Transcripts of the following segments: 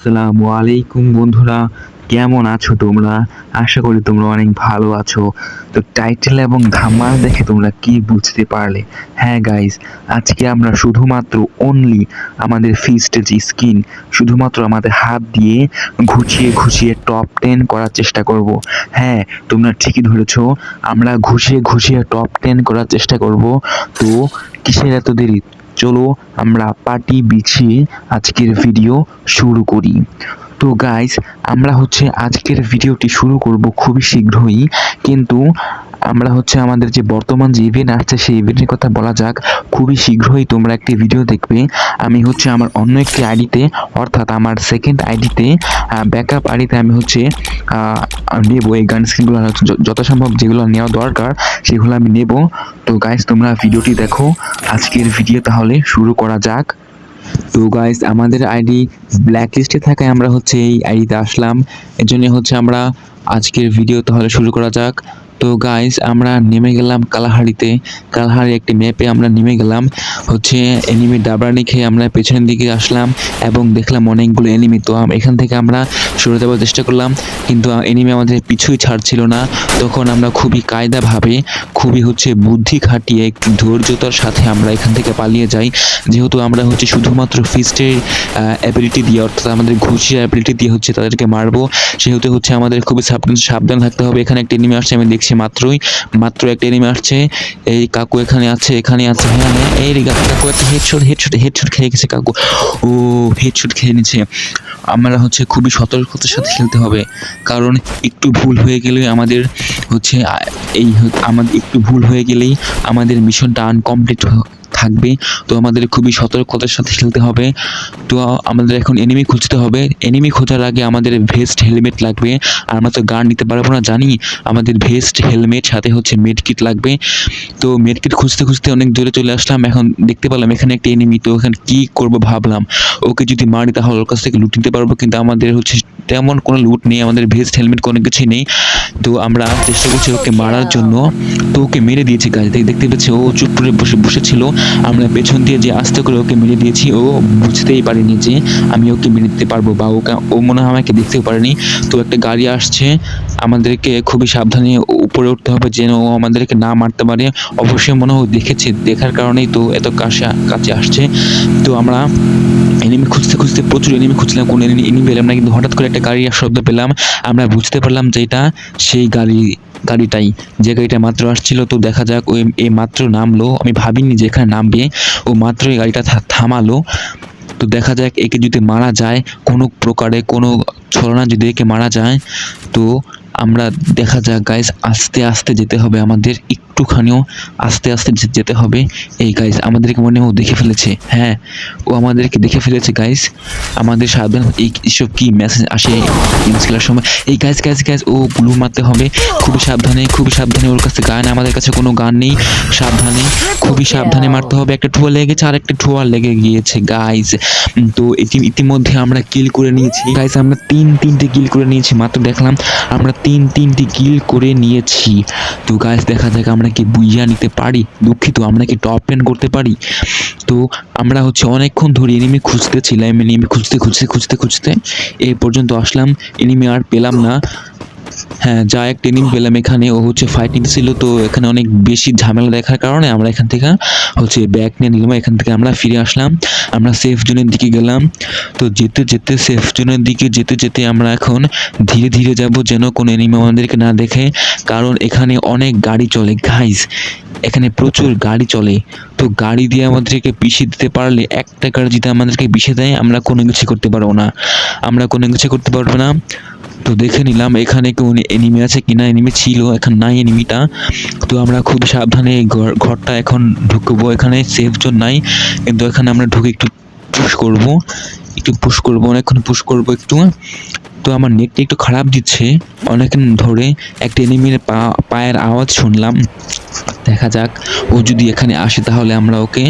আসসালামু আলাইকুম বন্ধুরা, কেমন আছো তোমরা? আশা করি তোমরা অনেক ভালো আছো। তো টাইটেল এবং ধামাল দেখে তোমরা কি বুঝতে পারলে? হ্যাঁ গাইস আজকে আমরা শুধুমাত্র অনলি আমাদের ফিস্টের যে স্কিন শুধুমাত্র আমাদের হাত দিয়ে ঘুচিয়ে ঘুচিয়ে টপ টেন করার চেষ্টা করব। হ্যাঁ তোমরা ঠিকই ধরেছো, আমরা ঘুষিয়ে ঘুষিয়ে টপ টেন করার চেষ্টা করব। তো কিসের এত দেরি? চলো আমরা পার্টি বিছিয়ে আজকের ভিডিও শুরু করি। তো গাইস আমরা হচ্ছে আজকের ভিডিওটি শুরু করব খুবই শীঘ্রই, কিন্তু আমরা হচ্ছে আমাদের যে বর্তমান যে ইভেন্ট আসছে, সেই ইভেন্টের কথা বলা যাক। খুবই শীঘ্রই তোমরা একটি ভিডিও দেখবে। আমি হচ্ছে আমার অন্য একটি আইডিতে অর্থাৎ আমার সেকেন্ড আইডিতে ব্যাকআপ আইডিতে আমি হচ্ছে নেব এই গান স্ক্রিনগুলো যত সম্ভব যেগুলো নেওয়া দরকার, সেগুলো আমি নেব। তো গাইস তোমরা ভিডিওটি দেখো। আজকের ভিডিও তাহলে শুরু করা যাক। তো গাইস আমাদের আইডি ব্ল্যাক লিস্টে থাকায় আমরা হচ্ছে এই আইডিতে আসলাম। এর জন্য হচ্ছে আমরা আজকের ভিডিও তাহলে শুরু করা যাক। তো গাইস আমরা নেমে গেলাম কালাহাড়িতে। কালাহাড়ি একটি ম্যাপে আমরা নেমে গেলাম। হচ্ছে এনিমি ডাবরানি খেয়ে আমরা পেছনের দিকে আসলাম এবং দেখলাম অনেকগুলো এনিমি তো এখান থেকে আমরা সরে যাওয়ার চেষ্টা করলাম, কিন্তু এনিমি আমাদের পিছুই ছাড়ছিল না। তখন আমরা খুবই কায়দাভাবে, খুবই হচ্ছে বুদ্ধি খাটিয়ে, একটু ধৈর্যতার সাথে আমরা এখান থেকে পালিয়ে যাই। যেহেতু আমরা হচ্ছে শুধুমাত্র ফিস্টের অ্যাবিলিটি দিয়ে, অর্থাৎ আমাদের ঘুষির অ্যাবিলিটি দিয়ে হচ্ছে তাদেরকে মারবো, সেহেতু হচ্ছে আমাদের খুবই সাবধান সাবধান থাকতে হবে। এখানে একটা এনিমি আসছে, আমি দেখছি মাত্রই, মাত্র একটা এনিমি আসছে। এই কাকু এখানে আছে এখানে আছে হ্যাঁ হ্যাঁ এই কাকু একটা হেডশট হেডশট হেডশট খেয়ে গেছে কাকু। ও হেডশট খেয়ে নিচ্ছে। আমরা হচ্ছে খুবই সতর্কতার সাথে খেলতে হবে, কারণ একটু ভুল হয়ে গেলে আমাদের হচ্ছে এই আমাদের একটু ভুল হয়ে গেলেই আমাদের মিশনটা আনকমপ্লিট থাকবে। তো আমাদের খুবই সতর্কতার সাথে খেলতে হবে। তো আমাদের এখন এনিমি খুঁজতে হবে। এনিমি খোঁজার আগে আমাদের ভেস্ট হেলমেট লাগবে। আর আমরা তো গান নিতে পারব না, জানি। আমাদের ভেস্ট হেলমেট সাথে হচ্ছে মেড কিট লাগবে। তো মেড কিট খুঁজতে খুঁজতে অনেক দূরে চলে আসলাম। এখন দেখতে পেলাম এখানে একটা এনিমি তো এখানে কি করব ভাবলাম। ওকে যদি মারি তাহলে ওর কাছ থেকে লুট নিতে পারব। কিন্তু আমাদের হচ্ছে তেমন কোনো লুট নেই। আমাদের ভেস্ট হেলমেট কোনো কিছুই নেই। তো আমরা চেষ্টা করছি ওকে মারার জন্য। তো ওকে মেরে দিয়েছি গাছ দেখতে পেয়েছি ও চুপ করে বসে বসেছিল। আমরা পেছন দিয়ে যে আস্তে করে ওকে মেরে দিয়েছি, ও বুঝতেই পারেনি যে আমি ওকে মেরে দিতে পারব বা ওকে, ও মনে হয় আমাকে দেখতেও পারেনি। তো একটা গাড়ি আসছে, আমাদেরকে খুবই সাবধানে উপরে উঠতে হবে যেন ও আমাদেরকে না মারতে পারে। অবশ্যই মনে হয় দেখেছে, দেখার কারণেই তো এত কাছে কাছে আসছে। তো আমরা এনিমি খুঁজতে খুঁজতে প্রচুর এনিমি খুঁজলাম, কোনো এনিমি পেলাম না, কিন্তু হঠাৎ করে একটা গাড়ি শব্দ পেলাম। আমরা বুঝতে পারলাম যে এটা সেই গাড়ি। গাড়িটাই। যে গাড়িটা মাত্র আসছিল তো দেখা যাক, ওই এ মাত্র নামলো। আমি ভাবিনি যে এখানে নামবে, ও মাত্র এই গাড়িটা থামালো। তো দেখা যাক, একে যদি মারা যায়, কোনো প্রকারে, কোনো ছলনা যদি একে মারা যায়, তো আমরা দেখা যাক গাইস আস্তে আস্তে যেতে হবে আমাদের। একটুখানিও আস্তে আস্তে যেতে হবে। এই গাইজ আমাদেরকে মনে হয় দেখে ফেলেছে। হ্যাঁ ও আমাদেরকে দেখে ফেলেছে গাইস আমাদের সাবধান এই এসব কি মেসেজ আসে গেমস খেলার সময়? এই গাইস গাইস গাইস ও ব্লু মারতে হবে। খুবই সাবধানে খুবই সাবধানে ওর কাছে গান। আমাদের কাছে কোনো গান নেই। সাবধানে, খুবই সাবধানে মারতে হবে। একটা ঠুয়া লেগেছে আর একটা ঠুয়া লেগে গিয়েছে গাইজ তো ইতি- ইতিমধ্যে আমরা কিল করে নিয়েছি। গাইজ আমরা তিন তিনটে কিল করে নিয়েছি। মাত্র দেখলাম, আমরা তিন তিনটি কিল করে নিয়েছি। তো গাইস দেখা যাক আমরা কি বুঝিয়ে নিতে পারি? দুঃখিত, আমরা কি টপ টেন করতে পারি? তো আমরা হচ্ছে অনেকক্ষণ ধরে এনিমি খুঁজতেছিলাম এনিমি খুঁজতে খুঁজতে খুঁজতে খুঁজতে এই পর্যন্ত আসলাম এনিমি আর পেলাম না। হ্যাঁ যা এক ট্রেনিং পেলাম এখানে, ও হচ্ছে ফাইটিং ছিল, তো এখানে অনেক বেশি ঝামেলা দেখার কারণে আমরা এখান থেকে হচ্ছে ব্যাগ নিয়ে নিলাম, এখান থেকে আমরা ফিরে আসলাম, আমরা সেফ জোনের দিকে গেলাম। তো যেতে যেতে সেফ জোনের দিকে যেতে যেতে আমরা এখন ধীরে ধীরে যাব যেন কোনো এনিমি আমাদেরকে না দেখে, কারণ এখানে অনেক গাড়ি চলে। ঘাইস এখানে প্রচুর গাড়ি চলে। তো গাড়ি দিয়ে আমাদেরকে পিছিয়ে দিতে পারলে, একটা গাড়ি যদি আমাদেরকে পিছিয়ে দেয়, আমরা কোনো কিছু করতে পারব না। আমরা কোনো কিছু করতে পারব না। তো দেখে নিলাম, এখানে কেউ এনিমি আছে কিনা? এনিমি ছিল, এখন নাই এনিমিটা তো আমরা খুব সাবধানে ঘরটা এখন ঢুকবো। এখানে সেফ জোন নাই, কিন্তু এখানে আমরা ঢুকে একটু পুশ করব। একটু পুশ করব, অনেকক্ষণ পুশ করব একটু। তো আমার নেটটা একটু খারাপ দিচ্ছে, অনেকক্ষণ ধরে একটা এনিমির পা পায়ের আওয়াজ শুনলাম। দেখা যাক, ও যদি এখানে আসে তাহলে আমরা ওকে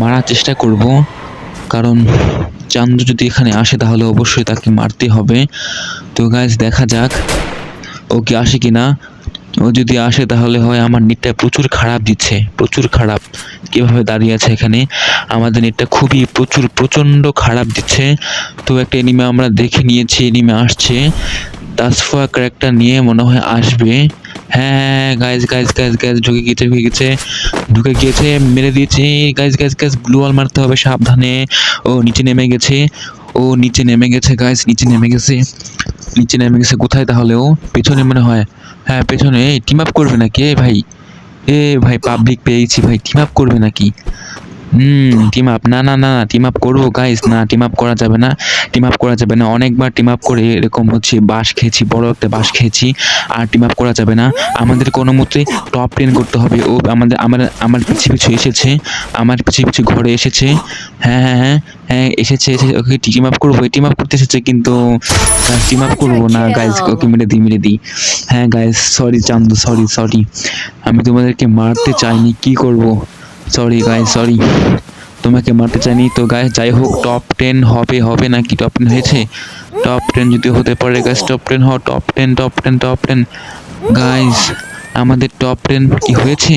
মারার চেষ্টা করব। কারণ চান্দ যদি এখানে আসে, তাহলে অবশ্যই তাকে মারতে হবে। তো গাইজ দেখা যাক ও কি আসে কিনা। ও যদি আসে, তাহলে হয় আমার নেটটা প্রচুর খারাপ দিচ্ছে, প্রচুর খারাপ। কীভাবে দাঁড়িয়ে আছে এখানে? আমাদের নেটটা খুবই প্রচুর, প্রচণ্ড খারাপ দিচ্ছে। তো একটা এনিমে আমরা দেখে নিয়েছি এনিমে আসছে। তাসফা ক্যারেক্টার নিয়ে মনে হয় আসবে। হ্যাঁ গাইজ গাইজ গাইজ গাইজ ঢুকে গিয়েছে, ঢুকে গেছে ঢুকে গিয়েছে, মেরে দিয়েছে guys guys guys blue wall মারতে হবে সাবধানে। ও, নিচে নেমে গেছে, ও, নিচে নেমে গেছে গাইজ নিচে নেমে গেছে, নিচে নেমে গেছে, কোথায় তাহলে ও? পেছনে মনে হয়। হ্যাঁ পেছনে টিম আপ করবে নাকি? এ ভাই এ ভাই পাবলিক পেয়েছি ভাই টিম আপ করবে নাকি? হুম টিম আপ না না না টিম আপ করব গাইস না টিম আপ করা যাবে না। টিম আপ করা যাবে না। অনেকবার টিম আপ করে এরকম হচ্ছে বাস খেয়েছি, বড় একটা বাস খেয়েছি। আর টিম আপ করা যাবে না। আমাদের কোনো মতে টপ টেন করতে হবে। ও, আমাদের, আমার আমার পিছু পিছু এসেছে। আমার পিছু পিছু ঘরে এসেছে। হ্যাঁ হ্যাঁ হ্যাঁ হ্যাঁ এসেছে এসেছে। ওকে টিম আপ করব। টিম আপ করতে এসেছে কিন্তু টিম আপ করব না গাইস ওকে, মেরে দিই মেরে দিই। হ্যাঁ guys sorry Chandu sorry sorry আমি তোমাদেরকে মারতে চাইনি। কি করব? সরি গাইজ সরি তোমাকে মারতে চাইনি তো গাইজ যাই হোক টপ টেন হবে হবে নাকি টপ টেন হয়েছে টপ টেন যদি হতে পারে গাইজ টপ টেন হ top ten top ten top ten guys আমাদের টপ টেন কি হয়েছে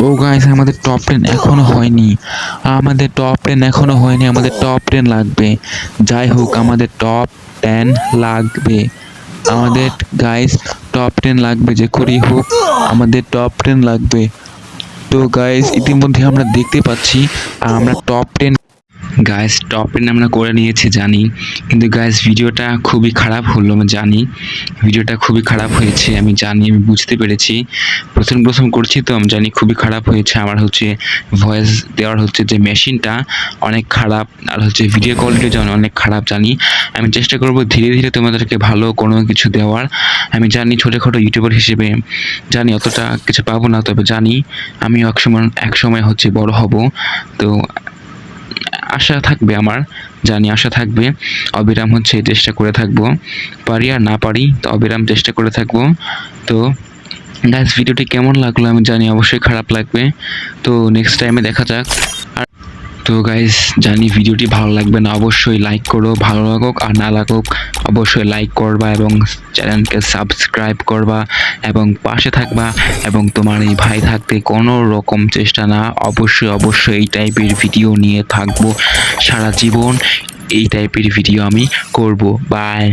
ও গাইস আমাদের টপ টেন এখনও হয়নি আমাদের টপ টেন এখনও হয়নি আমাদের টপ টেন লাগবে যাই হোক আমাদের টপ টেন লাগবে আমাদের গাইস টপ টেন লাগবে যে করেই হোক আমাদের টপ টেন লাগবে তো গাইজ ইতিমধ্যে আমরা দেখতে পাচ্ছি আমরা top ten guys top ten আমরা করে নিয়েছি, জানি। কিন্তু গাইস ভিডিওটা খুবই খারাপ হলো, আমি জানি। ভিডিওটা খুবই খারাপ হয়েছে, আমি জানি, আমি বুঝতে পেরেছি। প্রথম প্রথম করছি তো, আমি জানি খুবই খারাপ হয়েছে। আমার হচ্ছে ভয়েস দেওয়ার হচ্ছে যে মেশিনটা অনেক খারাপ, আর হচ্ছে ভিডিও কোয়ালিটিও যেমন অনেক খারাপ, জানি। আমি চেষ্টা করব ধীরে ধীরে তোমাদেরকে ভালো কোনো কিছু দেওয়ার। আমি জানি ছোটোখাটো ইউটিউবার হিসেবে জানি অতটা কিছু পাবো না, তবে জানি আমি একসময় এক সময় হচ্ছে বড় হব। তো আশা থাকবে আমার, জানি আশা থাকবে। অবিরাম হচ্ছে চেষ্টা করে থাকব। পারি আর না পারি, তো অবিরাম চেষ্টা করে থাকব। তো গাইজ ভিডিওটি কেমন লাগল আমি জানি অবশ্যই খারাপ লাগবে। তো নেক্সট টাইমে দেখা যাক। আর তো গাইস জানি ভিডিওটি ভালো লাগবে না, অবশ্যই লাইক করো, ভালো লাগুক আর না লাগুক অবশ্যই লাইক করবা এবং চ্যানেলকে সাবস্ক্রাইব করবা এবং পাশে থাকবা এবং তোমার এই ভাই থাকতে কোনো রকম চেষ্টা না, অবশ্যই অবশ্যই এই টাইপের ভিডিও নিয়ে থাকব সারা জীবন, এই টাইপের ভিডিও আমি করব। বাই